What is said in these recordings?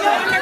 ਅਹ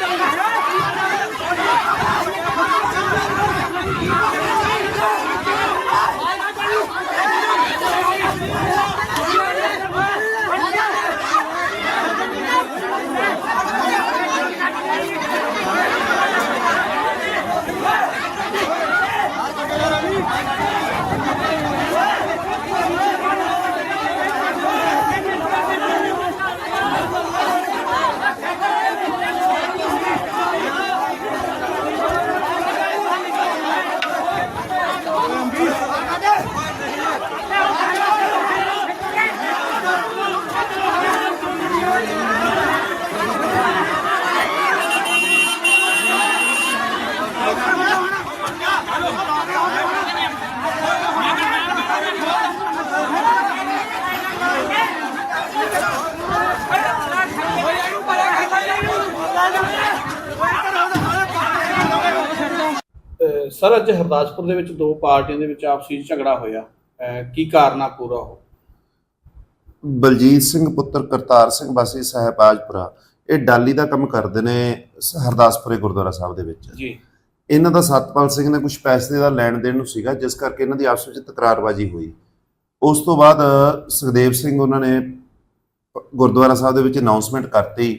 sir ਅੱਜ ਹਰਦਾਸਪੁਰ ਦੇ ਵਿੱਚ ਦੋ ਪਾਰਟੀਆਂ ਦੇ ਵਿੱਚ ਆਪਸੀ ਝਗੜਾ ਹੋਇਆ। ਕੀ ਕਾਰਨ ਪੂਰਾ ਉਹ? ਬਲਜੀਤ ਸਿੰਘ ਪੁੱਤਰ ਕਰਤਾਰ ਸਿੰਘ ਵਾਸੀ ਸਹਿਬਾਜਪੁਰਾ ਇਹ ਡਾਲੀ ਦਾ ਕੰਮ ਕਰਦੇ ਨੇ ਹਰਦਾਸਪੁਰੇ ਗੁਰਦੁਆਰਾ ਸਾਹਿਬ ਦੇ ਵਿੱਚ। ਜੀ। ਇਹਨਾਂ ਦਾ ਸਤਪਾਲ ਸਿੰਘ ਨੇ ਕੁਝ ਪੈਸੇ ਦਾ ਲੈਣ ਦੇਣ ਨੂੰ ਸੀਗਾ ਜਿਸ ਕਰਕੇ ਇਹਨਾਂ ਦੀ ਆਪਸ ਵਿੱਚ ਤਕਰਾਰਬਾਜ਼ੀ ਹੋਈ। ਉਸ ਤੋਂ ਬਾਅਦ ਸੁਖਦੇਵ ਸਿੰਘ ਉਹਨਾਂ ਨੇ ਗੁਰਦੁਆਰਾ ਸਾਹਿਬ ਦੇ ਵਿੱਚ ਅਨਾਉਂਸਮੈਂਟ ਕਰਤੀ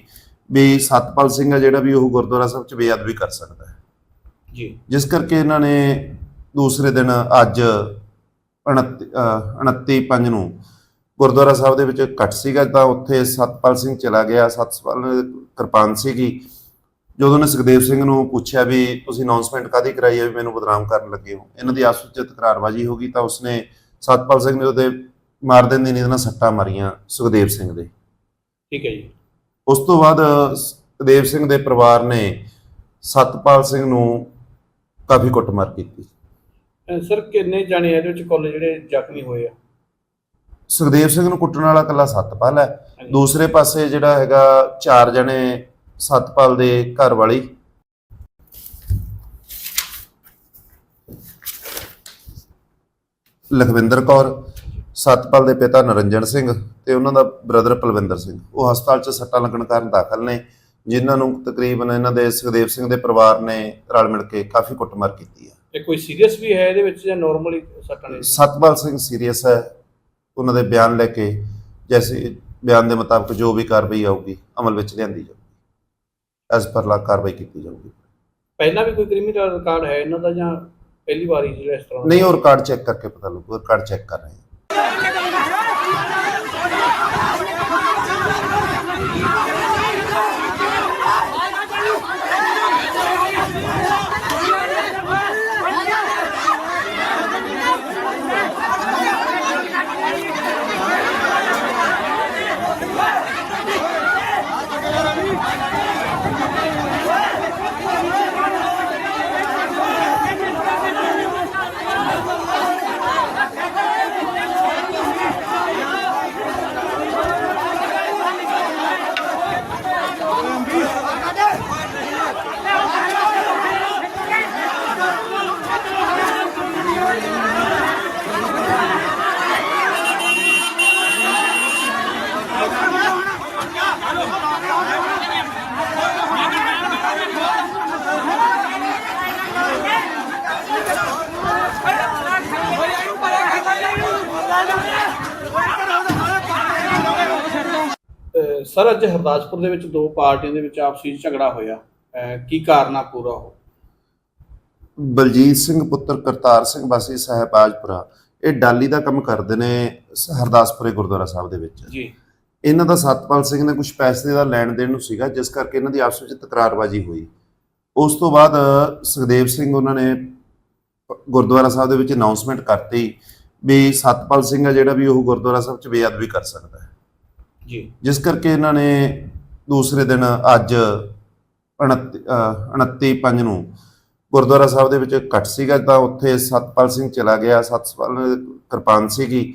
ਵੀ ਸਤਪਾਲ ਸਿੰਘ ਆ ਜਿਹੜਾ ਵੀ ਉਹ ਗੁਰਦੁਆਰਾ ਸਾਹਿਬ 'ਚ ਬੇਅਦਬੀ ਕਰ ਸਕਦਾ ਹੈ। ਜੀ। ਜਿਸ ਕਰਕੇ ਇਹਨਾਂ ਨੇ ਦੂਸਰੇ ਦਿਨ ਅੱਜ 29 ਅਹ 29 ਪੰਜ ਨੂੰ ਗੁਰਦੁਆਰਾ ਸਾਹਿਬ ਦੇ ਵਿੱਚ ਇਕੱਠ ਸੀਗਾ ਤਾਂ ਉੱਥੇ ਸਤਪਾਲ ਸਿੰਘ ਚਲਾ ਗਿਆ। ਸਤਪਾਲ ਨੇ ਕਿਰਪਾਨ ਸੀਗੀ। ਜਦੋਂ ਨੇ ਸੁਖਦੇਵ ਸਿੰਘ ਨੂੰ ਪੁੱਛਿਆ ਵੀ ਤੁਸੀਂ ਅਨਾਉਂਸਮੈਂਟ ਕਾਦੀ ਕਰਾਈ ਹੈ ਵੀ ਮੈਨੂੰ ਬਦਨਾਮ ਕਰਨ ਲੱਗੇ ਹੋ? ਇਹਨਾਂ ਦੀ ਆਪਸ ਵਿੱਚ ਤਕਰਾਰਬਾਜ਼ੀ ਹੋ ਗਈ ਤਾਂ ਉਸਨੇ ਸਤਪਾਲ ਸਿੰਘ ਨੇ ਉਹਦੇ ਮਾਰ ਦੇਣ ਦੀ ਨੀਂਦ ਨਾਲ ਸੱਟਾਂ ਮਾਰੀਆਂ ਸੁਖਦੇਵ ਸਿੰਘ ਦੇ। ਠੀਕ ਹੈ ਜੀ। ਉਸ ਤੋਂ ਬਾਅਦ ਸੁਖਦੇਵ ਸਿੰਘ ਦੇ ਪਰਿਵਾਰ ਨੇ ਸਤਪਾਲ ਸਿੰਘ ਨੂੰ ਕਾਫੀ ਕੁੱਟਮਾਰ ਕੀਤੀ ਸਰ ਕਿੰਨੇ ਜਾਣੇ ਇਹਦੇ ਵਿੱਚ ਕੁੱਲ ਜਿਹੜੇ ਜ਼ਖਮੀ ਹੋਏ ਆ? ਸੁਖਦੇਵ ਸਿੰਘ ਨੂੰ ਕੁੱਟਣ ਵਾਲਾ ਕੱਲਾ ਸਤਪਾਲ ਹੈ। ਦੂਸਰੇ ਪਾਸੇ ਜਿਹੜਾ ਹੈਗਾ ਚਾਰ ਜਣੇ ਸਤਪਾਲ ਦੇ ਘਰ ਵਾਲੀ। ਲਖਵਿੰਦਰ ਕੌਰ ਸਤਪਾਲ ਦੇ ਪਿਤਾ ਨਰਿੰਜਨ ਸਿੰਘ ਤੇ ਉਹਨਾਂ ਦਾ ਬ੍ਰਦਰ ਪਲਵਿੰਦਰ ਸਿੰਘ। ਉਹ ਹਸਪਤਾਲ 'ਚ ਸੱਟਾਂ ਲੱਗਣ ਕਾਰਨ ਦਾਖਲ ਨੇ। ਜਿਨ੍ਹਾਂ ਨੂੰ ਤਕਰੀਬਨ ਇਹਨਾਂ ਦੇ ਸੁਖਦੇਵ ਸਿੰਘ ਦੇ ਪਰਿਵਾਰ ਨੇ ਰਲ ਮਿਲ ਕੇ ਕਾਫੀ ਕੁੱਟਮਾਰ ਕੀਤੀ ਹੈ ਤੇ ਕੋਈ ਸੀਰੀਅਸ ਵੀ ਹੈ ਇਹਦੇ ਵਿੱਚ ਜਾਂ ਨਾਰਮਲੀ ਸੱਟਾਂ ਨੇ? ਸਤਪਾਲ ਸਿੰਘ ਸੀਰੀਅਸ ਹੈ। ਉਹਨਾਂ ਦੇ ਬਿਆਨ ਲੈ ਕੇ ਜੈਸੇ ਬਿਆਨ ਦੇ ਮੁਤਾਬਕ ਜੋ ਵੀ ਕਾਰਵਾਈ ਆਊਗੀ ਅਮਲ ਵਿੱਚ ਲਿਆਂਦੀ ਜਾਊਗੀ। ਐਸ ਪਰ ਲਾ ਕਾਰਵਾਈ ਕੀਤੀ ਜਾਊਗੀ। ਪਹਿਲਾਂ ਵੀ ਕੋਈ ਕ੍ਰਿਮੀਨਲ ਰਿਕਾਰਡ ਹੈ ਇਹਨਾਂ ਦਾ ਜਾਂ ਪਹਿਲੀ ਵਾਰੀ ਜਿਹੜਾ ਇਸ ਤਰ੍ਹਾਂ ਨਹੀਂ ਉਹ ਰਿਕਾਰਡ ਚੈੱਕ ਕਰਕੇ ਪਤਾ ਲੱਗੂ। ਰਿਕਾਰਡ ਚੈੱਕ ਕਰ ਰਹੇ ਹਾਂ। ਸਰ ਅੱਜ ਹਰਦਾਸਪੁਰ ਦੇ ਵਿੱਚ ਦੋ ਪਾਰਟੀਆਂ ਦੇ ਵਿੱਚ ਆਪਸੀ ਝਗੜਾ ਹੋਇਆ। ਕੀ ਕਾਰਨ ਆ ਪੂਰਾ ਉਹ ਬਲਜੀਤ ਸਿੰਘ ਪੁੱਤਰ ਕਰਤਾਰ ਸਿੰਘ ਵਾਸੀ ਸਹਿਬਾਜਪੁਰਾ ਇਹ ਡਾਲੀ ਦਾ ਕੰਮ ਕਰਦੇ ਨੇ ਹਰਦਾਸਪੁਰੇ ਗੁਰਦੁਆਰਾ ਸਾਹਿਬ ਦੇ ਵਿੱਚ। ਜੀ। ਇਹਨਾਂ ਦਾ ਸਤਪਾਲ ਸਿੰਘ ਨੇ ਕੁਝ ਪੈਸੇ ਦਾ ਲੈਣ ਦੇਣ ਨੂੰ ਸੀਗਾ ਜਿਸ ਕਰਕੇ ਇਹਨਾਂ ਦੀ ਆਪਸ ਵਿੱਚ ਤਕਰਾਰਬਾਜ਼ੀ ਹੋਈ। ਉਸ ਤੋਂ ਬਾਅਦ ਸੁਖਦੇਵ ਸਿੰਘ ਉਹਨਾਂ ਨੇ ਗੁਰਦੁਆਰਾ ਸਾਹਿਬ ਦੇ ਵਿੱਚ ਅਨਾਉਂਸਮੈਂਟ ਕਰਤੀ ਵੀ ਸਤਪਾਲ ਸਿੰਘ ਆ ਜਿਹੜਾ ਵੀ ਉਹ ਗੁਰਦੁਆਰਾ ਸਾਹਿਬ 'ਚ ਬੇਅਦਬੀ ਕਰ ਸਕਦਾ ਹੈ। ਜੀ। ਜਿਸ ਕਰਕੇ ਇਹਨਾਂ ਨੇ ਦੂਸਰੇ ਦਿਨ ਅੱਜ 29 ਅਹ 29 ਪੰਜ ਨੂੰ ਗੁਰਦੁਆਰਾ ਸਾਹਿਬ ਦੇ ਵਿੱਚ ਇਕੱਠ ਸੀਗਾ ਤਾਂ ਉੱਥੇ ਸਤਪਾਲ ਸਿੰਘ ਚਲਾ ਗਿਆ। ਸਤਪਾਲ ਕਿਰਪਾਨ ਸੀਗੀ।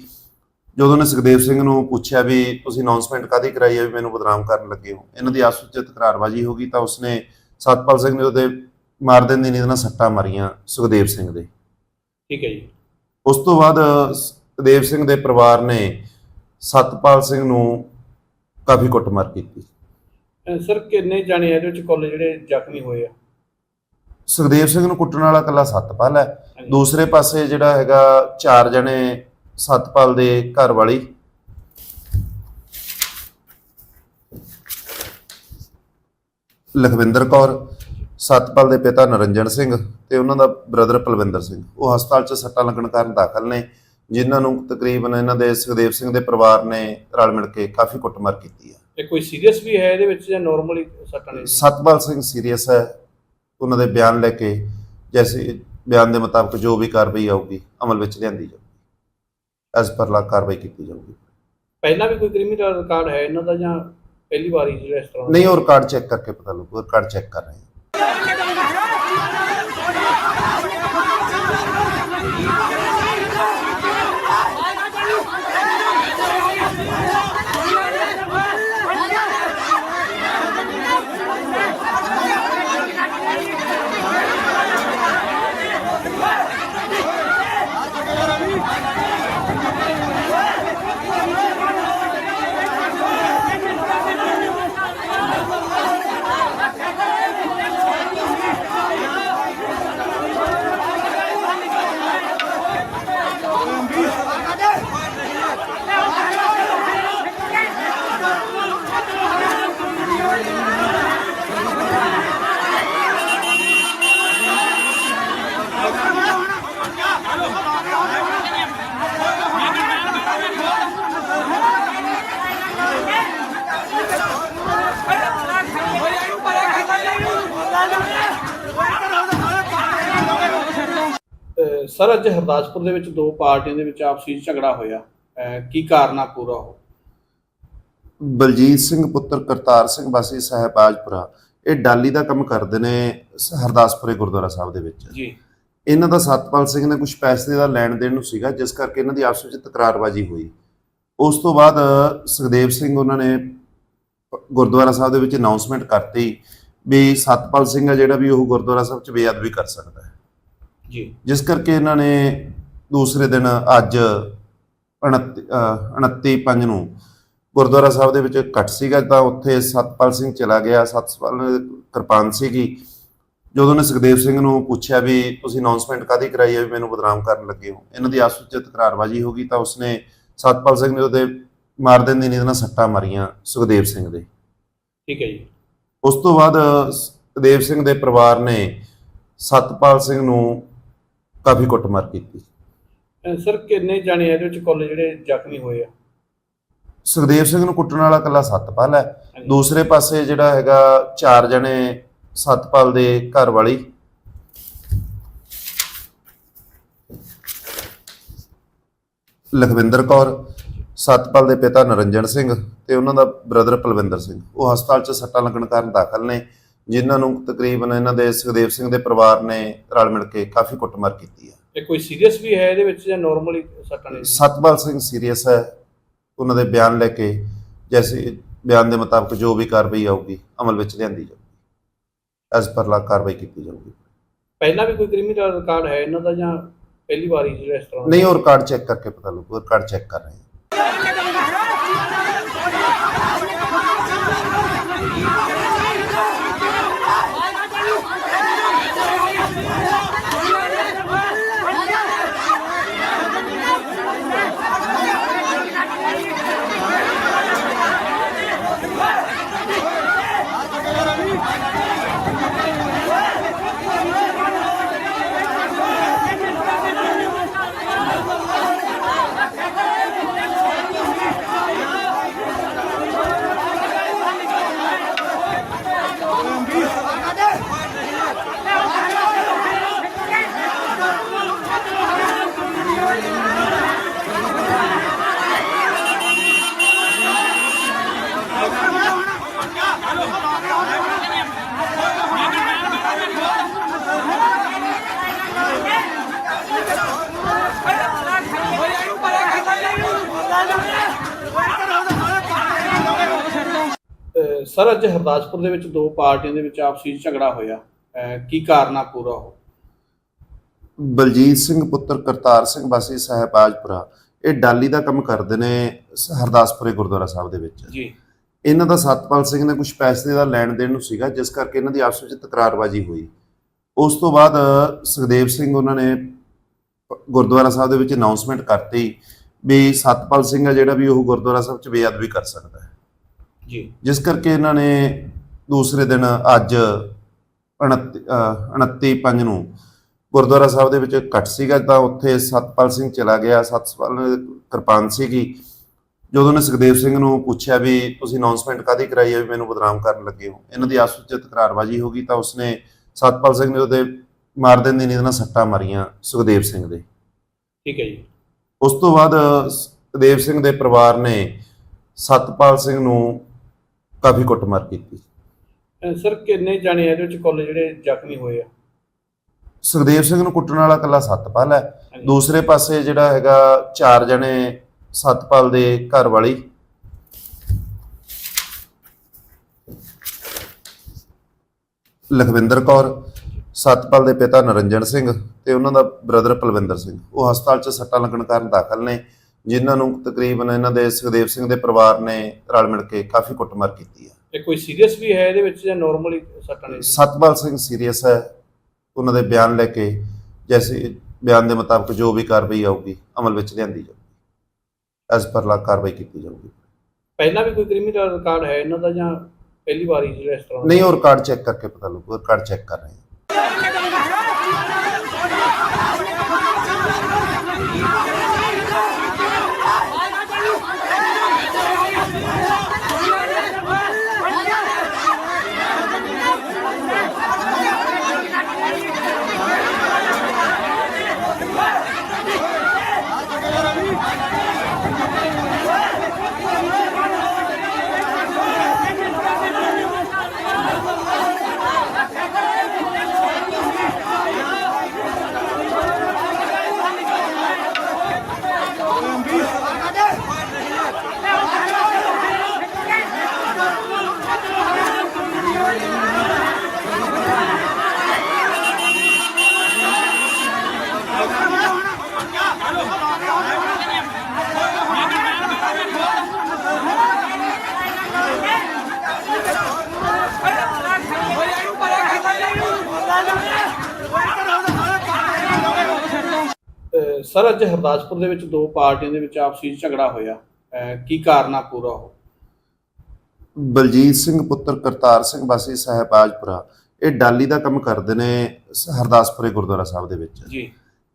ਜਦੋਂ ਨੇ ਸੁਖਦੇਵ ਸਿੰਘ ਨੂੰ ਪੁੱਛਿਆ ਵੀ ਤੁਸੀਂ ਅਨਾਉਂਸਮੈਂਟ ਕਾਦੀ ਕਰਾਈ ਹੈ ਵੀ ਮੈਨੂੰ ਬਦਨਾਮ ਕਰਨ ਲੱਗੇ ਹੋ? ਇਹਨਾਂ ਦੀ ਆਪਸ ਵਿੱਚ ਤਕਰਾਰਬਾਜ਼ੀ ਹੋ ਗਈ ਤਾਂ ਉਸਨੇ ਸਤਪਾਲ ਸਿੰਘ ਨੇ ਉਹਦੇ ਮਾਰ ਦੇਣ ਦੀ ਨੀਂਦ ਨਾਲ ਸੱਟਾਂ ਮਾਰੀਆਂ ਸੁਖਦੇਵ ਸਿੰਘ ਦੇ। ਠੀਕ ਹੈ ਜੀ। ਉਸ ਤੋਂ ਬਾਅਦ ਸੁਖਦੇਵ ਸਿੰਘ ਦੇ ਪਰਿਵਾਰ ਨੇ ਸਤਪਾਲ ਸਿੰਘ ਨੂੰ ਕਾਫੀ ਕੁੱਟਮਾਰ ਕੀਤੀ। ਸਰ ਕਿੰਨੇ ਜਾਣੇ ਆ ਇਹਦੇ ਵਿੱਚ ਕੁੱਲ ਜਿਹੜੇ ਜ਼ਖਮੀ ਹੋਏ ਆ? ਸੁਖਦੇਵ ਸਿੰਘ ਨੂੰ ਕੁੱਟਣ ਵਾਲਾ ਕੱਲਾ ਸਤਪਾਲ ਹੈ। ਦੂਸਰੇ ਪਾਸੇ ਜਿਹੜਾ ਹੈਗਾ ਚਾਰ ਜਣੇ ਸਤਪਾਲ ਦੇ ਘਰ ਵਾਲੀ। ਲਖਵਿੰਦਰ ਕੌਰ ਸਤਪਾਲ ਦੇ ਪਿਤਾ ਨਰਿੰਜਨ ਸਿੰਘ ਤੇ ਉਹਨਾਂ ਦਾ ਬ੍ਰਦਰ ਪਲਵਿੰਦਰ ਸਿੰਘ। ਉਹ ਹਸਪਤਾਲ 'ਚ ਸੱਟਾਂ ਲੱਗਣ ਕਾਰਨ ਦਾਖਲ ਨੇ। ਜਿਨ੍ਹਾਂ ਨੂੰ ਤਕਰੀਬਨ ਇਹਨਾਂ ਦੇ ਸੁਖਦੇਵ ਸਿੰਘ ਦੇ ਪਰਿਵਾਰ ਨੇ ਰਲ ਮਿਲ ਕੇ ਕਾਫੀ ਕੁੱਟਮਾਰ ਕੀਤੀ ਹੈ ਇਹ ਕੋਈ ਸੀਰੀਅਸ ਵੀ ਹੈ ਇਹਦੇ ਵਿੱਚ ਜਾਂ ਨਾਰਮਲੀ ਸੱਟਾਂ ਨੇ? ਸਤਪਾਲ ਸਿੰਘ ਸੀਰੀਅਸ ਹੈ। ਉਹਨਾਂ ਦੇ ਬਿਆਨ ਲੈ ਕੇ ਜੈਸੇ ਬਿਆਨ ਦੇ ਮੁਤਾਬਕ ਜੋ ਵੀ ਕਾਰਵਾਈ ਆਊਗੀ ਅਮਲ ਵਿੱਚ ਲਿਆਂਦੀ ਜਾਊਗੀ। ਐਸ ਪਰ ਲਾ ਕਾਰਵਾਈ ਕੀਤੀ ਜਾਊਗੀ। ਪਹਿਲਾਂ ਵੀ ਕੋਈ ਕ੍ਰਿਮੀਨਲ ਰਿਕਾਰਡ ਹੈ ਇਹਨਾਂ ਦਾ ਜਾਂ ਪਹਿਲੀ ਵਾਰੀ ਜਿਹੜਾ ਇਸ ਤਰ੍ਹਾਂ? ਨਹੀਂ ਉਹ ਰਿਕਾਰਡ ਚੈੱਕ ਕਰਕੇ ਪਤਾ ਲੱਗੂ। ਰਿਕਾਰਡ ਚੈੱਕ ਕਰ ਰਹੇ ਹਾਂ। ਸਰ ਅੱਜ ਹਰਦਾਸਪੁਰ ਦੇ ਵਿੱਚ ਦੋ ਪਾਰਟੀਆਂ ਦੇ ਵਿੱਚ ਆਪਸੀ ਝਗੜਾ ਹੋਇਆ। ਕੀ ਕਾਰਨ ਪੂਰਾ ਉਹ? ਬਲਜੀਤ ਸਿੰਘ ਪੁੱਤਰ ਕਰਤਾਰ ਸਿੰਘ ਵਾਸੀ ਸਹਿਬਾਜਪੁਰਾ ਇਹ ਡਾਲੀ ਦਾ ਕੰਮ ਕਰਦੇ ਨੇ ਹਰਦਾਸਪੁਰੇ ਗੁਰਦੁਆਰਾ ਸਾਹਿਬ ਦੇ ਵਿੱਚ। ਜੀ। ਇਹਨਾਂ ਦਾ ਸਤਪਾਲ ਸਿੰਘ ਨੇ ਕੁਝ ਪੈਸੇ ਦਾ ਲੈਣ ਦੇਣ ਨੂੰ ਸੀਗਾ ਜਿਸ ਕਰਕੇ ਇਹਨਾਂ ਦੀ ਆਪਸ ਵਿੱਚ ਤਕਰਾਰਬਾਜ਼ੀ ਹੋਈ। ਉਸ ਤੋਂ ਬਾਅਦ ਸੁਖਦੇਵ ਸਿੰਘ ਉਹਨਾਂ ਨੇ ਗੁਰਦੁਆਰਾ ਸਾਹਿਬ ਦੇ ਵਿੱਚ ਅਨਾਉਂਸਮੈਂਟ ਕਰਤੀ ਵੀ ਸਤਪਾਲ ਸਿੰਘ ਆ ਜਿਹੜਾ ਵੀ ਉਹ ਗੁਰਦੁਆਰਾ ਸਾਹਿਬ 'ਚ ਬੇਅਦਬੀ ਕਰ ਸਕਦਾ ਹੈ। ਜੀ। ਜਿਸ ਕਰਕੇ ਇਹਨਾਂ ਨੇ ਦੂਸਰੇ ਦਿਨ ਅੱਜ 29 ਅਹ 29 ਪੰਜ ਨੂੰ ਗੁਰਦੁਆਰਾ ਸਾਹਿਬ ਦੇ ਵਿੱਚ ਇਕੱਠ ਸੀਗਾ। ਤਾਂ ਉੱਥੇ ਸਤਪਾਲ ਸਿੰਘ ਚਲਾ ਗਿਆ। ਸਤਪਾਲ ਕਿਰਪਾਨ ਸੀਗੀ। ਜਦੋਂ ਨੇ ਸੁਖਦੇਵ ਸਿੰਘ ਨੂੰ ਪੁੱਛਿਆ ਵੀ ਤੁਸੀਂ ਅਨਾਉਂਸਮੈਂਟ ਕਾਦੀ ਕਰਾਈ ਹੈ ਵੀ ਮੈਨੂੰ ਬਦਨਾਮ ਕਰਨ ਲੱਗੇ ਹੋ? ਇਹਨਾਂ ਦੀ ਆਪਸ ਵਿੱਚ ਤਕਰਾਰਬਾਜ਼ੀ ਹੋ ਗਈ ਤਾਂ ਉਸਨੇ ਸਤਪਾਲ ਸਿੰਘ ਨੇ ਉਹਦੇ ਮਾਰ ਦੇਣ ਦੀ ਨੀਂਦ ਨਾਲ ਸੱਟਾਂ ਮਾਰੀਆਂ ਸੁਖਦੇਵ ਸਿੰਘ ਦੇ। ਠੀਕ ਹੈ ਜੀ। ਉਸ ਤੋਂ ਬਾਅਦ ਸੁਖਦੇਵ ਸਿੰਘ ਦੇ ਪਰਿਵਾਰ ਨੇ ਸਤਪਾਲ ਸਿੰਘ ਨੂੰ ਕਾਫੀ ਕੁੱਟਮਾਰ ਕੀਤੀ ਅਹ ਸਰ ਕਿੰਨੇ ਜਾਣੇ ਆ ਇਹਦੇ ਵਿੱਚ ਕੁੱਲ ਜਿਹੜੇ ਜ਼ਖਮੀ ਹੋਏ ਆ? ਸੁਖਦੇਵ ਸਿੰਘ ਨੂੰ ਕੁੱਟਣ ਵਾਲਾ ਕੱਲਾ ਸਤਪਾਲ ਹੈ। ਦੂਸਰੇ ਪਾਸੇ ਜਿਹੜਾ ਹੈਗਾ ਚਾਰ ਜਣੇ ਸਤਪਾਲ ਦੇ ਘਰ ਵਾਲੀ। ਲਖਵਿੰਦਰ ਕੌਰ ਸਤਪਾਲ ਦੇ ਪਿਤਾ ਨਰਿੰਜਨ ਸਿੰਘ ਤੇ ਉਹਨਾਂ ਦਾ ਬ੍ਰਦਰ ਪਲਵਿੰਦਰ ਸਿੰਘ। ਉਹ ਹਸਪਤਾਲ 'ਚ ਸੱਟਾਂ ਲੱਗਣ ਕਾਰਨ ਦਾਖਲ ਨੇ। ਜਿਨ੍ਹਾਂ ਨੂੰ ਤਕਰੀਬਨ ਇਹਨਾਂ ਦੇ ਸੁਖਦੇਵ ਸਿੰਘ ਦੇ ਪਰਿਵਾਰ ਨੇ ਰਲ ਮਿਲ ਕੇ ਕਾਫੀ ਕੁੱਟਮਾਰ ਕੀਤੀ ਹੈ। ਇਹ ਕੋਈ ਸੀਰੀਅਸ ਵੀ ਹੈ ਇਹਦੇ ਵਿੱਚ ਜਾਂ ਨਾਰਮਲੀ ਸੱਟਾਂ ਨੇ? ਸਤਪਾਲ ਸਿੰਘ ਸੀਰੀਅਸ ਹੈ। ਉਹਨਾਂ ਦੇ ਬਿਆਨ ਲੈ ਕੇ ਜੈਸੇ ਬਿਆਨ ਦੇ ਮੁਤਾਬਕ ਜੋ ਵੀ ਕਾਰਵਾਈ ਆਊਗੀ ਅਮਲ ਵਿੱਚ ਲਿਆਂਦੀ ਜਾਊਗੀ। ਐਸ ਪਰ ਲਾ ਕਾਰਵਾਈ ਕੀਤੀ ਜਾਊਗੀ। ਪਹਿਲਾਂ ਵੀ ਕੋਈ ਕ੍ਰਿਮੀਨਲ ਰਿਕਾਰਡ ਹੈ ਇਹਨਾਂ ਦਾ ਜਾਂ ਪਹਿਲੀ ਵਾਰੀ ਜਿਹੜਾ ਇਸ ਤਰ੍ਹਾਂ? ਨਹੀਂ ਉਹ ਰਿਕਾਰਡ ਚੈੱਕ ਕਰਕੇ ਪਤਾ ਲੱਗੂ। ਰਿਕਾਰਡ ਚੈੱਕ ਕਰ ਰਹੇ ਹਾਂ ਸਰ, ਅੱਜ ਹਰਦਾਸਪੁਰ ਦੇ ਵਿੱਚ ਦੋ ਪਾਰਟੀਆਂ ਦੇ ਵਿੱਚ ਆਪਸੀ ਝਗੜਾ ਹੋਇਆ। ਕੀ ਕਾਰਨ ਆ ਪੂਰਾ ਉਹ ਬਲਜੀਤ ਸਿੰਘ ਪੁੱਤਰ ਕਰਤਾਰ ਸਿੰਘ ਵਾਸੀ ਸਹਿਬਾਜਪੁਰਾ ਇਹ ਡਾਲੀ ਦਾ ਕੰਮ ਕਰਦੇ ਨੇ ਹਰਦਾਸਪੁਰੇ ਗੁਰਦੁਆਰਾ ਸਾਹਿਬ ਦੇ ਵਿੱਚ। ਜੀ। ਇਹਨਾਂ ਦਾ ਸਤਪਾਲ ਸਿੰਘ ਨੇ ਕੁਝ ਪੈਸੇ ਦਾ ਲੈਣ ਦੇਣ ਨੂੰ ਸੀਗਾ ਜਿਸ ਕਰਕੇ ਇਹਨਾਂ ਦੀ ਆਪਸ ਵਿੱਚ ਤਕਰਾਰਬਾਜ਼ੀ ਹੋਈ। ਉਸ ਤੋਂ ਬਾਅਦ ਸੁਖਦੇਵ ਸਿੰਘ ਉਹਨਾਂ ਨੇ ਗੁਰਦੁਆਰਾ ਸਾਹਿਬ ਦੇ ਵਿੱਚ ਅਨਾਉਂਸਮੈਂਟ ਕਰਤੀ ਵੀ ਸਤਪਾਲ ਸਿੰਘ ਆ ਜਿਹੜਾ ਵੀ ਉਹ ਗੁਰਦੁਆਰਾ ਸਾਹਿਬ 'ਚ ਬੇਅਦਬੀ ਕਰ ਸਕਦਾ ਹੈ। ਜੀ। ਜਿਸ ਕਰਕੇ ਇਹਨਾਂ ਨੇ ਦੂਸਰੇ ਦਿਨ ਅੱਜ 29 ਅਹ 29 ਪੰਜ ਨੂੰ ਗੁਰਦੁਆਰਾ ਸਾਹਿਬ ਦੇ ਵਿੱਚ ਇਕੱਠ ਸੀਗਾ ਤਾਂ ਉੱਥੇ ਸਤਪਾਲ ਸਿੰਘ ਚਲਾ ਗਿਆ। ਸਤਪਾਲ ਕਿਰਪਾਨ ਸੀਗੀ। ਜਦੋਂ ਨੇ ਸੁਖਦੇਵ ਸਿੰਘ ਨੂੰ ਪੁੱਛਿਆ ਵੀ ਤੁਸੀਂ ਅਨਾਉਂਸਮੈਂਟ ਕਾਦੀ ਕਰਾਈ ਹੈ ਵੀ ਮੈਨੂੰ ਬਦਨਾਮ ਕਰਨ ਲੱਗੇ ਹੋ? ਇਹਨਾਂ ਦੀ ਆਪਸ ਵਿੱਚ ਤਕਰਾਰਬਾਜ਼ੀ ਹੋ ਗਈ ਤਾਂ ਉਸਨੇ ਸਤਪਾਲ ਸਿੰਘ ਨੇ ਉਹਦੇ ਮਾਰ ਦੇਣ ਦੀ ਨੀਂਦ ਨਾਲ ਸੱਟਾਂ ਮਾਰੀਆਂ ਸੁਖਦੇਵ ਸਿੰਘ ਦੇ। ਠੀਕ ਹੈ ਜੀ। ਉਸ ਤੋਂ ਬਾਅਦ ਸੁਖਦੇਵ ਸਿੰਘ ਦੇ ਪਰਿਵਾਰ ਨੇ ਸਤਪਾਲ ਸਿੰਘ ਨੂੰ ਕਾਫੀ ਕੁੱਟਮਾਰ ਕੀਤੀ। ਸਰ ਕਿੰਨੇ ਜਾਣੇ ਇਹਦੇ ਵਿੱਚ ਕੁੱਲ ਜਿਹੜੇ ਜ਼ਖਮੀ ਹੋਏ ਆ? ਸੁਖਦੇਵ ਸਿੰਘ ਨੂੰ ਕੁੱਟਣ ਵਾਲਾ ਕੱਲਾ ਸਤਪਾਲ ਹੈ। ਦੂਸਰੇ ਪਾਸੇ ਜਿਹੜਾ ਹੈਗਾ ਚਾਰ ਜਣੇ ਸਤਪਾਲ ਦੇ ਘਰ ਵਾਲੀ ਲਖਵਿੰਦਰ ਕੌਰ ਸਤਪਾਲ ਦੇ ਪਿਤਾ ਨਰਿੰਜਨ ਸਿੰਘ ਤੇ ਉਹਨਾਂ ਦਾ ਬ੍ਰਦਰ ਪਲਵਿੰਦਰ ਸਿੰਘ ਉਹ ਹਸਪਤਾਲ 'ਚ ਸੱਟਾਂ ਲੱਗਣ ਕਾਰਨ ਦਾਖਲ ਨੇ ਜਿਨ੍ਹਾਂ ਨੂੰ ਤਕਰੀਬਨ ਇਹਨਾਂ ਦੇ ਸੁਖਦੇਵ ਸਿੰਘ ਦੇ ਪਰਿਵਾਰ ਨੇ ਰਲ ਮਿਲ ਕੇ ਕਾਫੀ ਕੁੱਟਮਾਰ ਕੀਤੀ ਹੈ ਤੇ ਕੋਈ ਸੀਰੀਅਸ ਵੀ ਹੈ ਇਹਦੇ ਵਿੱਚ ਜਾਂ ਨਾਰਮਲੀ ਸੱਟਾਂ ਨੇ? ਸਤਪਾਲ ਸਿੰਘ ਸੀਰੀਅਸ ਹੈ ਉਹਨਾਂ ਦੇ ਬਿਆਨ ਲੈ ਕੇ ਜੈਸੇ ਬਿਆਨ ਦੇ ਮੁਤਾਬਕ ਜੋ ਵੀ ਕਾਰਵਾਈ ਆਊਗੀ ਅਮਲ ਵਿੱਚ ਲਿਆਂਦੀ ਜਾਊਗੀ। ਐਸ ਪਰ ਲਾ ਕਾਰਵਾਈ ਕੀਤੀ ਜਾਊਗੀ। ਪਹਿਲਾਂ ਵੀ ਕੋਈ ਕ੍ਰਿਮੀਨਲ ਰਿਕਾਰਡ ਹੈ ਇਹਨਾਂ ਦਾ ਜਾਂ ਪਹਿਲੀ ਵਾਰੀ ਜਿਹੜਾ ਇਸ ਤਰ੍ਹਾਂ? ਨਹੀਂ ਉਹ ਰਿਕਾਰਡ ਚੈੱਕ ਕਰਕੇ ਪਤਾ ਲੱਗੂ ਰਿਕਾਰਡ ਚੈੱਕ ਕਰ ਰਹੇ ਹਾਂ ਸਰ ਅੱਜ ਹਰਦਾਸਪੁਰ ਦੇ ਵਿੱਚ ਦੋ ਪਾਰਟੀਆਂ ਦੇ ਵਿੱਚ ਆਪਸੀ ਝਗੜਾ ਹੋਇਆ। ਕੀ ਕਾਰਨ ਆ ਪੂਰਾ ਉਹ? ਬਲਜੀਤ ਸਿੰਘ ਪੁੱਤਰ ਕਰਤਾਰ ਸਿੰਘ ਵਾਸੀ ਸਹਿਬਾਜਪੁਰਾ ਇਹ ਡਾਲੀ ਦਾ ਕੰਮ ਕਰਦੇ ਨੇ ਹਰਦਾਸਪੁਰੇ ਗੁਰਦੁਆਰਾ ਸਾਹਿਬ ਦੇ ਵਿੱਚ। ਜੀ।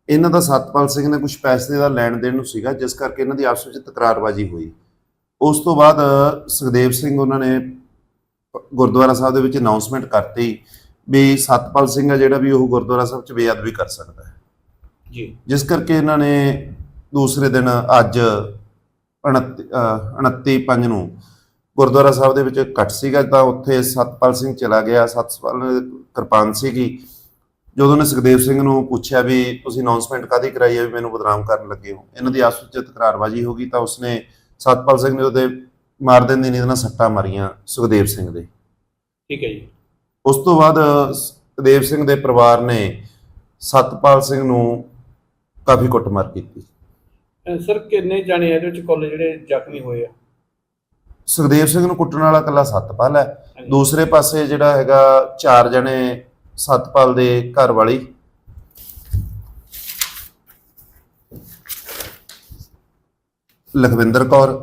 ਇਹਨਾਂ ਦਾ ਸਤਪਾਲ ਸਿੰਘ ਨੇ ਕੁਝ ਪੈਸੇ ਦਾ ਲੈਣ ਦੇਣ ਨੂੰ ਸੀਗਾ ਜਿਸ ਕਰਕੇ ਇਹਨਾਂ ਦੀ ਆਪਸ ਵਿੱਚ ਤਕਰਾਰਬਾਜ਼ੀ ਹੋਈ। ਉਸ ਤੋਂ ਬਾਅਦ ਸੁਖਦੇਵ ਸਿੰਘ ਉਹਨਾਂ ਨੇ ਗੁਰਦੁਆਰਾ ਸਾਹਿਬ ਦੇ ਵਿੱਚ ਅਨਾਉਂਸਮੈਂਟ ਕਰਤੀ ਵੀ ਸਤਪਾਲ ਸਿੰਘ ਆ ਜਿਹੜਾ ਵੀ ਉਹ ਗੁਰਦੁਆਰਾ ਸਾਹਿਬ 'ਚ ਬੇਅਦਬੀ ਕਰ ਸਕਦਾ ਹੈ। ਜੀ। ਜਿਸ ਕਰਕੇ ਇਹਨਾਂ ਨੇ ਦੂਸਰੇ ਦਿਨ ਅੱਜ 29 ਅਹ 29 ਪੰਜ ਨੂੰ ਗੁਰਦੁਆਰਾ ਸਾਹਿਬ ਦੇ ਵਿੱਚ ਇਕੱਠ ਸੀਗਾ ਤਾਂ ਉੱਥੇ ਸਤਪਾਲ ਸਿੰਘ ਚਲਾ ਗਿਆ ਸਤਪਾਲ ਕਿਰਪਾਨ ਸੀਗੀ। ਜਦੋਂ ਨੇ ਸੁਖਦੇਵ ਸਿੰਘ ਨੂੰ ਪੁੱਛਿਆ ਵੀ ਤੁਸੀਂ ਅਨਾਉਂਸਮੈਂਟ ਕਾਦੀ ਕਰਾਈ ਹੈ ਵੀ ਮੈਨੂੰ ਬਦਨਾਮ ਕਰਨ ਲੱਗੇ ਹੋ? ਇਹਨਾਂ ਦੀ ਆਪਸ ਵਿੱਚ ਤਕਰਾਰਬਾਜ਼ੀ ਹੋ ਗਈ ਤਾਂ ਉਸਨੇ ਸਤਪਾਲ ਸਿੰਘ ਨੇ ਉਹਦੇ ਮਾਰ ਦੇਣ ਦੀ ਨੀਂਦ ਨਾਲ ਸੱਟਾਂ ਮਾਰੀਆਂ ਸੁਖਦੇਵ ਸਿੰਘ ਦੇ। ਠੀਕ ਹੈ ਜੀ। ਉਸ ਤੋਂ ਬਾਅਦ ਸੁਖਦੇਵ ਸਿੰਘ ਦੇ ਪਰਿਵਾਰ ਨੇ ਸਤਪਾਲ ਸਿੰਘ ਨੂੰ ਕਾਫੀ ਕੁੱਟਮਾਰ ਕੀਤੀ ਸਰ ਕਿੰਨੇ ਜਾਣੇ ਇਹਦੇ ਵਿੱਚ ਕੁੱਲ ਜਿਹੜੇ ਜ਼ਖਮੀ ਹੋਏ ਆ? ਸੁਖਦੇਵ ਸਿੰਘ ਨੂੰ ਕੁੱਟਣ ਵਾਲਾ ਕੱਲਾ ਸਤਪਾਲ ਹੈ। ਦੂਸਰੇ ਪਾਸੇ ਜਿਹੜਾ ਹੈਗਾ ਚਾਰ ਜਣੇ ਸਤਪਾਲ ਦੇ ਘਰ ਵਾਲੀ। ਲਖਵਿੰਦਰ ਕੌਰ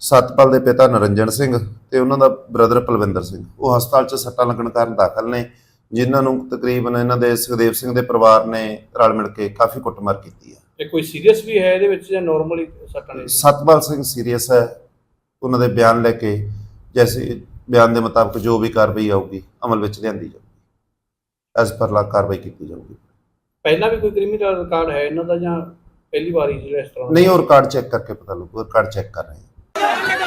ਸਤਪਾਲ ਦੇ ਪਿਤਾ ਨਰਿੰਜਨ ਸਿੰਘ ਤੇ ਉਹਨਾਂ ਦਾ ਬ੍ਰਦਰ ਪਲਵਿੰਦਰ ਸਿੰਘ। ਉਹ ਹਸਪਤਾਲ 'ਚ ਸੱਟਾਂ ਲੱਗਣ ਕਾਰਨ ਦਾਖਲ ਨੇ। ਜਿਨ੍ਹਾਂ ਨੂੰ ਤਕਰੀਬਨ ਇਹਨਾਂ ਦੇ ਸੁਖਦੇਵ ਸਿੰਘ ਦੇ ਪਰਿਵਾਰ ਨੇ ਰਲ ਮਿਲ ਕੇ ਕਾਫੀ ਕੁੱਟਮਾਰ ਕੀਤੀ ਹੈ। ਤੇ ਕੋਈ ਸੀਰੀਅਸ ਵੀ ਹੈ ਇਹਦੇ ਵਿੱਚ ਜਾਂ ਨਾਰਮਲੀ ਸੱਟਾਂ ਨੇ? ਜੀ? ਸਤਪਾਲ ਸਿੰਘ ਸੀਰੀਅਸ ਹੈ। ਉਹਨਾਂ ਦੇ ਬਿਆਨ ਲੈ ਕੇ ਜੈਸੇ ਬਿਆਨ ਦੇ ਮੁਤਾਬਕ ਜੋ ਵੀ ਕਾਰਵਾਈ ਆਊਗੀ ਅਮਲ ਵਿੱਚ ਲਿਆਂਦੀ ਜਾਊਗੀ। ਐਸ ਪਰ ਲਾ ਕਾਰਵਾਈ ਕੀਤੀ ਜਾਊਗੀ। ਪਹਿਲਾਂ ਵੀ ਕੋਈ ਕ੍ਰਿਮੀਨਲ ਰਿਕਾਰਡ ਹੈ ਇਹਨਾਂ ਦਾ ਜਾਂ ਪਹਿਲੀ ਵਾਰੀ ਜਿਹੜਾ ਇਸ ਤਰ੍ਹਾਂ? ਨਹੀਂ ਉਹ ਰਿਕਾਰਡ ਚੈੱਕ ਕਰਕੇ ਪਤਾ ਲੱਗੂ। ਰਿਕਾਰਡ ਚੈੱਕ ਕਰ ਰਹੇ ਹਾਂ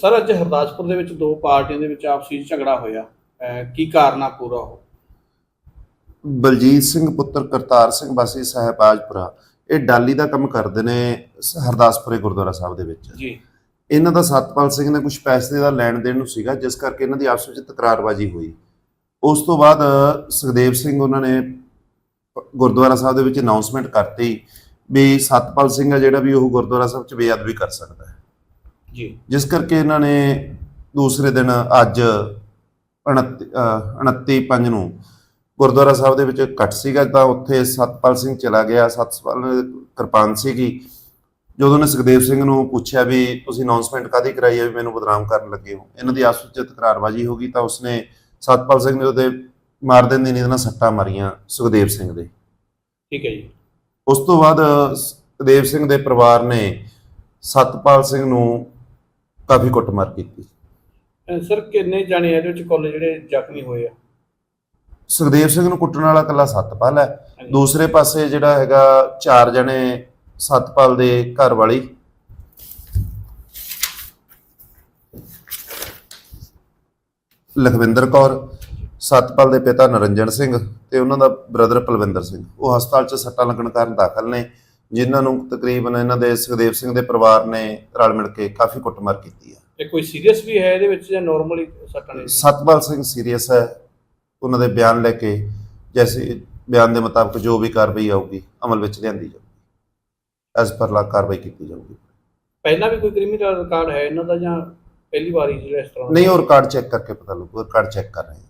ਸਰ ਅੱਜ ਹਰਦਾਸਪੁਰ ਦੇ ਵਿੱਚ ਦੋ ਪਾਰਟੀਆਂ ਦੇ ਵਿੱਚ ਆਪਸੀ ਝਗੜਾ ਹੋਇਆ। ਕੀ ਕਾਰਨ ਆ ਪੂਰਾ ਉਹ? ਬਲਜੀਤ ਸਿੰਘ ਪੁੱਤਰ ਕਰਤਾਰ ਸਿੰਘ ਵਾਸੀ ਸਾਹਿਬਾਜਪੁਰਾ ਇਹ ਡਾਲੀ ਦਾ ਕੰਮ ਕਰਦੇ ਨੇ ਹਰਦਾਸਪੁਰੇ ਗੁਰਦੁਆਰਾ ਸਾਹਿਬ ਦੇ ਵਿੱਚ। ਜੀ। ਇਹਨਾਂ ਦਾ ਸਤਪਾਲ ਸਿੰਘ ਨੇ ਕੁਝ ਪੈਸੇ ਦਾ ਲੈਣ ਦੇਣ ਨੂੰ ਸੀਗਾ ਜਿਸ ਕਰਕੇ ਇਹਨਾਂ ਦੀ ਆਪਸ ਵਿੱਚ ਤਕਰਾਰਬਾਜ਼ੀ ਹੋਈ। ਉਸ ਤੋਂ ਬਾਅਦ ਸੁਖਦੇਵ ਸਿੰਘ ਉਹਨਾਂ ਨੇ ਗੁਰਦੁਆਰਾ ਸਾਹਿਬ ਦੇ ਵਿੱਚ ਅਨਾਉਂਸਮੈਂਟ ਕਰਤੀ ਵੀ ਸਤਪਾਲ ਸਿੰਘ ਆ ਜਿਹੜਾ ਵੀ ਉਹ ਗੁਰਦੁਆਰਾ ਸਾਹਿਬ 'ਚ ਬੇਅਦਬੀ ਕਰ ਸਕਦਾ ਜੀ। ਜਿਸ ਕਰਕੇ ਇਹਨਾਂ ਨੇ ਦੂਸਰੇ ਦਿਨ ਅੱਜ 29 ਅਹ 29 ਪੰਜ ਨੂੰ ਗੁਰਦੁਆਰਾ ਸਾਹਿਬ ਦੇ ਵਿੱਚ ਇਕੱਠ ਸੀਗਾ ਤਾਂ ਉੱਥੇ ਸਤਪਾਲ ਸਿੰਘ ਚਲਾ ਗਿਆ। ਸਤਪਾਲ ਕਿਰਪਾਨ ਸੀਗੀ। ਜਦੋਂ ਨੇ ਸੁਖਦੇਵ ਸਿੰਘ ਨੂੰ ਪੁੱਛਿਆ ਵੀ ਤੁਸੀਂ ਅਨਾਉਂਸਮੈਂਟ ਕਾਦੀ ਕਰਾਈ ਹੈ ਵੀ ਮੈਨੂੰ ਬਦਨਾਮ ਕਰਨ ਲੱਗੇ ਹੋ? ਇਹਨਾਂ ਦੀ ਆਪਸ ਵਿੱਚ ਤਕਰਾਰਬਾਜ਼ੀ ਹੋ ਗਈ ਤਾਂ ਉਸਨੇ ਸਤਪਾਲ ਸਿੰਘ ਨੇ ਉਹਦੇ ਮਾਰ ਦੇਣ ਦੀ ਨੀਂਦ ਨਾਲ ਸੱਟਾਂ ਮਾਰੀਆਂ ਸੁਖਦੇਵ ਸਿੰਘ ਦੇ। ਠੀਕ ਹੈ ਜੀ। ਉਸ ਤੋਂ ਬਾਅਦ ਸੁਖਦੇਵ ਸਿੰਘ ਦੇ ਪਰਿਵਾਰ ਨੇ ਸਤਪਾਲ ਸਿੰਘ ਨੂੰ ਕਾਫੀ ਕੁੱਟਮਾਰ ਕੀਤੀ ਅਹ ਸਰ ਕਿੰਨੇ ਜਾਣੇ ਆ ਇਹਦੇ ਵਿੱਚ ਕੁੱਲ ਜਿਹੜੇ ਜ਼ਖਮੀ ਹੋਏ ਆ? ਸੁਖਦੇਵ ਸਿੰਘ ਨੂੰ ਕੁੱਟਣ ਵਾਲਾ ਇਕੱਲਾ ਸਤਪਾਲ ਹੈ। ਦੂਸਰੇ ਪਾਸੇ ਜਿਹੜਾ ਹੈਗਾ ਚਾਰ ਜਣੇ ਸਤਪਾਲ ਦੇ ਘਰ ਵਾਲੀ। ਲਖਵਿੰਦਰ ਕੌਰ ਸਤਪਾਲ ਦੇ ਪਿਤਾ ਨਰਿੰਜਨ ਸਿੰਘ ਤੇ ਉਹਨਾਂ ਦਾ ਬ੍ਰਦਰ ਪਲਵਿੰਦਰ ਸਿੰਘ। ਉਹ ਹਸਪਤਾਲ 'ਚ ਸੱਟਾਂ ਲੱਗਣ ਕਾਰਨ ਦਾਖਲ ਨੇ। ਜਿਨ੍ਹਾਂ ਨੂੰ ਤਕਰੀਬਨ ਇਹਨਾਂ ਦੇ ਸੁਖਦੇਵ ਸਿੰਘ ਦੇ ਪਰਿਵਾਰ ਨੇ ਰਲ ਮਿਲ ਕੇ ਕਾਫੀ ਕੁੱਟਮਾਰ ਕੀਤੀ ਹੈ ਤੇ ਕੋਈ ਸੀਰੀਅਸ ਵੀ ਹੈ ਇਹਦੇ ਵਿੱਚ ਜਾਂ ਨਾਰਮਲੀ ਸੱਟਾਂ ਨੇ? ਸਤਪਾਲ ਸਿੰਘ ਸੀਰੀਅਸ ਹੈ। ਉਹਨਾਂ ਦੇ ਬਿਆਨ ਲੈ ਕੇ ਜੈਸੇ ਬਿਆਨ ਦੇ ਮੁਤਾਬਕ ਜੋ ਵੀ ਕਾਰਵਾਈ ਆਊਗੀ ਅਮਲ ਵਿੱਚ ਲਿਆਂਦੀ ਜਾਊਗੀ। ਐਸ ਪਰ ਲਾ ਕਾਰਵਾਈ ਕੀਤੀ ਜਾਊਗੀ। ਪਹਿਲਾਂ ਵੀ ਕੋਈ ਕ੍ਰਿਮੀਨਲ ਰਿਕਾਰਡ ਹੈ ਇਹਨਾਂ ਦਾ ਜਾਂ ਪਹਿਲੀ ਵਾਰੀ ਜਿਹੜਾ ਇਸ ਤਰ੍ਹਾਂ ਨਹੀਂ ਉਹ ਰਿਕਾਰਡ ਚੈੱਕ ਕਰਕੇ ਪਤਾ ਲੱਗੂ। ਰਿਕਾਰਡ ਚੈੱਕ ਕਰ ਰਹੇ ਹਾਂ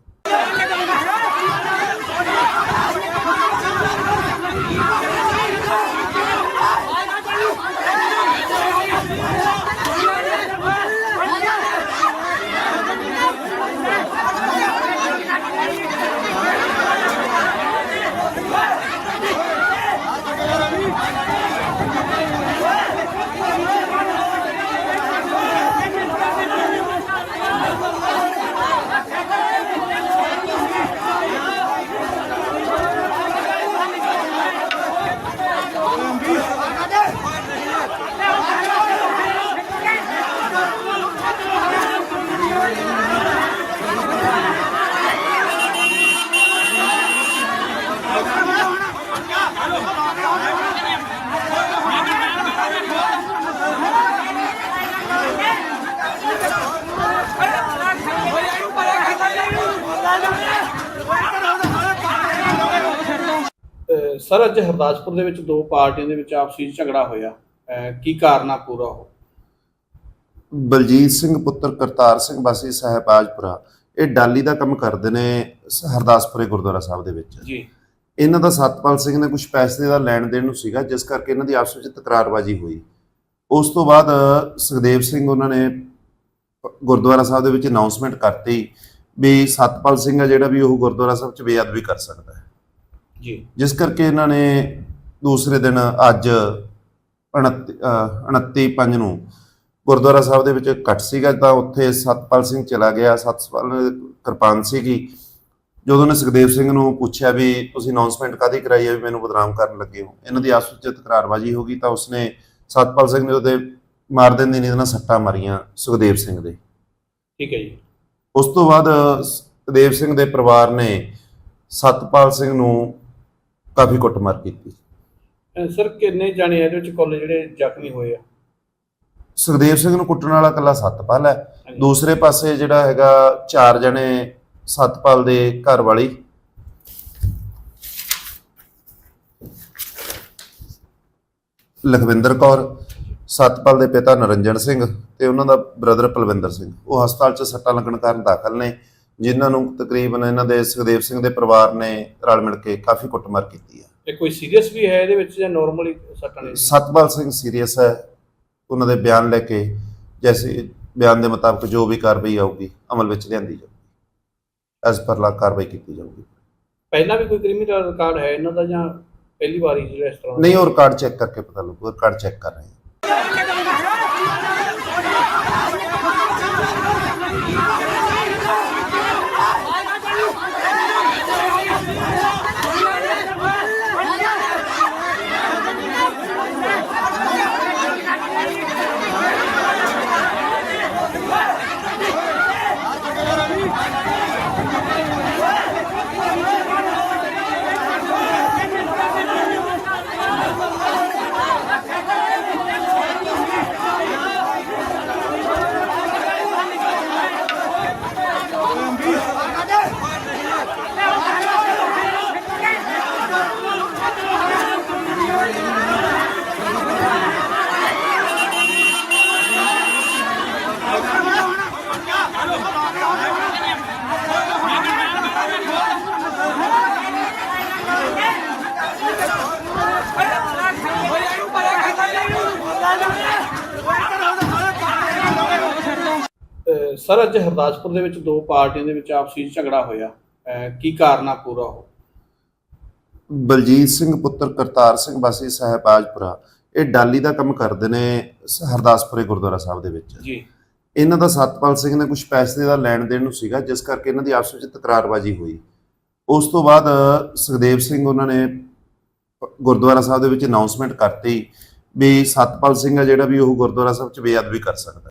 ਸਰ ਅੱਜ ਹਰਦਾਸਪੁਰ ਦੇ ਵਿੱਚ ਦੋ ਪਾਰਟੀਆਂ ਦੇ ਵਿੱਚ ਆਪਸੀ ਝਗੜਾ ਹੋਇਆ। ਕੀ ਕਾਰਨ ਆ ਪੂਰਾ ਉਹ ਬਲਜੀਤ ਸਿੰਘ ਪੁੱਤਰ ਕਰਤਾਰ ਸਿੰਘ ਵਾਸੀ ਸਾਹਿਬਾਜਪੁਰਾ ਇਹ ਡਾਲੀ ਦਾ ਕੰਮ ਕਰਦੇ ਨੇ ਹਰਦਾਸਪੁਰੇ ਗੁਰਦੁਆਰਾ ਸਾਹਿਬ ਦੇ ਵਿੱਚ। ਜੀ। ਇਹਨਾਂ ਦਾ ਸਤਪਾਲ ਸਿੰਘ ਨੇ ਕੁਝ ਪੈਸੇ ਦਾ ਲੈਣ ਦੇਣ ਨੂੰ ਸੀਗਾ ਜਿਸ ਕਰਕੇ ਇਹਨਾਂ ਦੀ ਆਪਸ ਵਿੱਚ ਤਕਰਾਰਬਾਜ਼ੀ ਹੋਈ। ਉਸ ਤੋਂ ਬਾਅਦ ਸੁਖਦੇਵ ਸਿੰਘ ਉਹਨਾਂ ਨੇ ਗੁਰਦੁਆਰਾ ਸਾਹਿਬ ਦੇ ਵਿੱਚ ਅਨਾਉਂਸਮੈਂਟ ਕਰਤੀ ਵੀ ਸਤਪਾਲ ਸਿੰਘ ਆ ਜਿਹੜਾ ਵੀ ਉਹ ਗੁਰਦੁਆਰਾ ਸਾਹਿਬ 'ਚ ਬੇਅਦਬੀ ਕਰ ਸਕਦਾ ਹੈ। ਜੀ। ਜਿਸ ਕਰਕੇ ਇਹਨਾਂ ਨੇ ਦੂਸਰੇ ਦਿਨ ਅੱਜ 29 ਅਹ 29 ਪੰਜ ਨੂੰ ਗੁਰਦੁਆਰਾ ਸਾਹਿਬ ਦੇ ਵਿੱਚ ਇਕੱਠ ਸੀਗਾ ਤਾਂ ਉੱਥੇ ਸਤਪਾਲ ਸਿੰਘ ਚਲਾ ਗਿਆ। ਸਤਪਾਲ ਕਿਰਪਾਨ ਸੀਗੀ। ਜਦੋਂ ਨੇ ਸੁਖਦੇਵ ਸਿੰਘ ਨੂੰ ਪੁੱਛਿਆ ਵੀ ਤੁਸੀਂ ਅਨਾਉਂਸਮੈਂਟ ਕਾਦੀ ਕਰਾਈ ਹੈ ਵੀ ਮੈਨੂੰ ਬਦਨਾਮ ਕਰਨ ਲੱਗੇ ਹੋ? ਇਹਨਾਂ ਦੀ ਆਪਸ ਵਿੱਚ ਤਕਰਾਰਬਾਜ਼ੀ ਹੋ ਗਈ ਤਾਂ ਉਸਨੇ ਸਤਪਾਲ ਸਿੰਘ ਨੇ ਉਹਦੇ ਮਾਰ ਦੇਣ ਦੀ ਨੀਂਦ ਨਾਲ ਸੱਟਾਂ ਮਾਰੀਆਂ ਸੁਖਦੇਵ ਸਿੰਘ ਦੇ। ਠੀਕ ਹੈ ਜੀ। ਉਸ ਤੋਂ ਬਾਅਦ ਸੁਖਦੇਵ ਸਿੰਘ ਦੇ ਪਰਿਵਾਰ ਨੇ ਸਤਪਾਲ ਸਿੰਘ ਨੂੰ ਕਾਫੀ ਕੁੱਟਮਾਰ ਕੀਤੀ ਸਰ ਕਿੰਨੇ ਜਾਣੇ ਆ ਇਹਦੇ ਵਿੱਚ ਕੁੱਲ ਜਿਹੜੇ ਜ਼ਖਮੀ ਹੋਏ ਆ? ਸੁਖਦੇਵ ਸਿੰਘ ਨੂੰ ਕੁੱਟਣ ਵਾਲਾ ਇਕੱਲਾ ਸਤਪਾਲ ਹੈ। ਦੂਸਰੇ ਪਾਸੇ ਜਿਹੜਾ ਹੈਗਾ ਚਾਰ ਜਣੇ ਸਤਪਾਲ ਦੇ ਘਰ ਵਾਲੀ। ਲਖਵਿੰਦਰ ਕੌਰ ਸਤਪਾਲ ਦੇ ਪਿਤਾ ਨਰਿੰਜਨ ਸਿੰਘ ਤੇ ਉਹਨਾਂ ਦਾ ਬ੍ਰਦਰ ਪਲਵਿੰਦਰ ਸਿੰਘ। ਉਹ ਹਸਪਤਾਲ 'ਚ ਸੱਟਾਂ ਲੱਗਣ ਕਾਰਨ ਦਾਖਲ ਨੇ। ਜਿਨ੍ਹਾਂ ਨੂੰ ਤਕਰੀਬਨ ਇਹਨਾਂ ਦੇ ਸੁਖਦੇਵ ਸਿੰਘ ਦੇ ਪਰਿਵਾਰ ਨੇ ਰਲ ਮਿਲ ਕੇ ਕਾਫੀ ਕੁੱਟਮਾਰ ਕੀਤੀ ਹੈ ਤੇ ਕੋਈ ਸੀਰੀਅਸ ਵੀ ਹੈ ਇਹਦੇ ਵਿੱਚ ਜਾਂ ਨਾਰਮਲੀ ਸੱਟਾਂ ਨੇ? ਸਤਪਾਲ ਸਿੰਘ ਸੀਰੀਅਸ ਹੈ। ਉਹਨਾਂ ਦੇ ਬਿਆਨ ਲੈ ਕੇ ਜੈਸੇ ਬਿਆਨ ਦੇ ਮੁਤਾਬਕ ਜੋ ਵੀ ਕਾਰਵਾਈ ਆਊਗੀ ਅਮਲ ਵਿੱਚ ਲਿਆਂਦੀ ਜਾਊਗੀ। ਐਸ ਪਰ ਲਾ ਕਾਰਵਾਈ ਕੀਤੀ ਜਾਊਗੀ। ਪਹਿਲਾਂ ਵੀ ਕੋਈ ਕ੍ਰਿਮੀਨਲ ਰਿਕਾਰਡ ਹੈ ਇਹਨਾਂ ਦਾ ਜਾਂ ਪਹਿਲੀ ਵਾਰੀ ਜਿਹੜਾ ਇਸ ਤਰ੍ਹਾਂ ਨਹੀਂ ਉਹ ਰਿਕਾਰਡ ਚੈੱਕ ਕਰਕੇ ਪਤਾ ਲੱਗੂ। ਰਿਕਾਰਡ ਚੈੱਕ ਕਰ ਰਹੇ ਹਾਂ। ਸਰ ਅੱਜ ਹਰਦਾਸਪੁਰ ਦੇ ਵਿੱਚ ਦੋ ਪਾਰਟੀਆਂ ਦੇ ਵਿੱਚ ਆਪਸੀ ਝਗੜਾ ਹੋਇਆ। ਕੀ ਕਾਰਨ ਆ ਪੂਰਾ ਉਹ? ਬਲਜੀਤ ਸਿੰਘ ਪੁੱਤਰ ਕਰਤਾਰ ਸਿੰਘ ਵਾਸੀ ਸਹਿਬਾਜਪੁਰਾ ਇਹ ਡਾਲੀ ਦਾ ਕੰਮ ਕਰਦੇ ਨੇ ਹਰਦਾਸਪੁਰੇ ਗੁਰਦੁਆਰਾ ਸਾਹਿਬ ਦੇ ਵਿੱਚ। ਜੀ। ਇਹਨਾਂ ਦਾ ਸਤਪਾਲ ਸਿੰਘ ਨੇ ਕੁਝ ਪੈਸੇ ਦਾ ਲੈਣ ਦੇਣ ਨੂੰ ਸੀਗਾ ਜਿਸ ਕਰਕੇ ਇਹਨਾਂ ਦੀ ਆਪਸ ਵਿੱਚ ਤਕਰਾਰਬਾਜ਼ੀ ਹੋਈ। ਉਸ ਤੋਂ ਬਾਅਦ ਸੁਖਦੇਵ ਸਿੰਘ ਉਹਨਾਂ ਨੇ ਗੁਰਦੁਆਰਾ ਸਾਹਿਬ ਦੇ ਵਿੱਚ ਅਨਾਉਂਸਮੈਂਟ ਕਰਤੀ ਵੀ ਸਤਪਾਲ ਸਿੰਘ ਆ ਜਿਹੜਾ ਵੀ ਉਹ ਗੁਰਦੁਆਰਾ ਸਾਹਿਬ 'ਚ ਬੇਅਦਬੀ ਕਰ ਸਕਦਾ।